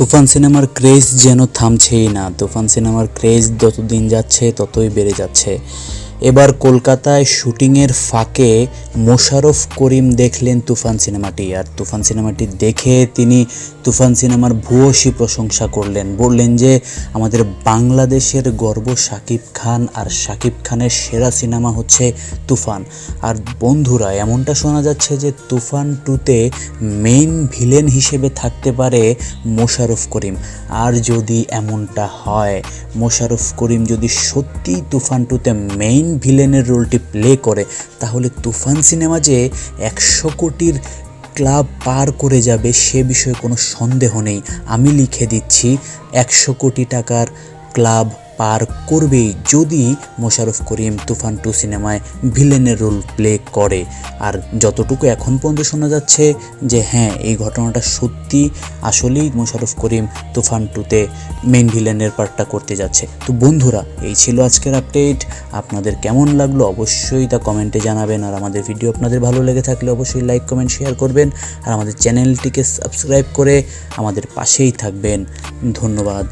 তুফান সিনেমার ক্রেজ যেন থামছেই না। তুফান সিনেমার ক্রেজ যত দিন যাচ্ছে, ততই বেড়ে যাচ্ছে। এবার কলকাতায় শুটিংয়ের ফাঁকে মোশারফ করিম দেখলেন তুফান সিনেমাটি। আর তুফান সিনেমাটি দেখে তিনি তুফান সিনেমার ভূয়সী প্রশংসা করলেন। বললেন যে, আমাদের বাংলাদেশের গর্ব শাকিব খান আর শাকিব খানের সেরা সিনেমা হচ্ছে তুফান। আর বন্ধুরা, এমনটা শোনা যাচ্ছে যে, তুফান টুতে মেইন ভিলেন হিসেবে থাকতে পারে মোশারফ করিম। আর যদি এমনটা হয় মোশারফ করিম যদি সত্যি তুফান টুতে মেইন ভিলেনের রোলটি প্লে করে, তাহলে তুফান সিনেমা যে একশো কোটির ক্লাব পার করে যাবে সে বিষয়ে কোনো সন্দেহ নেই। আমি লিখে দিচ্ছি, একশো কোটি টাকার ক্লাব পার করবেই যদি মোশাররফ করিম তুফান টু সিনেমায় ভিলেনের রোল প্লে করে। আর যতটুকু এখন পর্যন্ত শোনা যাচ্ছে যে হ্যাঁ এই ঘটনাটা সত্যি আসলেই মোশাররফ করিম তুফান টুতে মেন ভিলেনের পার্টটা করতে যাচ্ছে। তো বন্ধুরা, এই ছিল আজকের আপডেট আপনাদের কেমন লাগল অবশ্যই তা কমেন্টে জানাবেন। আর আমাদের ভিডিও আপনাদের ভালো লেগে থাকলে অবশ্যই লাইক কমেন্ট শেয়ার করবেন। আর আমাদের চ্যানেলটিকে সাবস্ক্রাইব করে আমাদের পাশেই থাকবেন। ধন্যবাদ।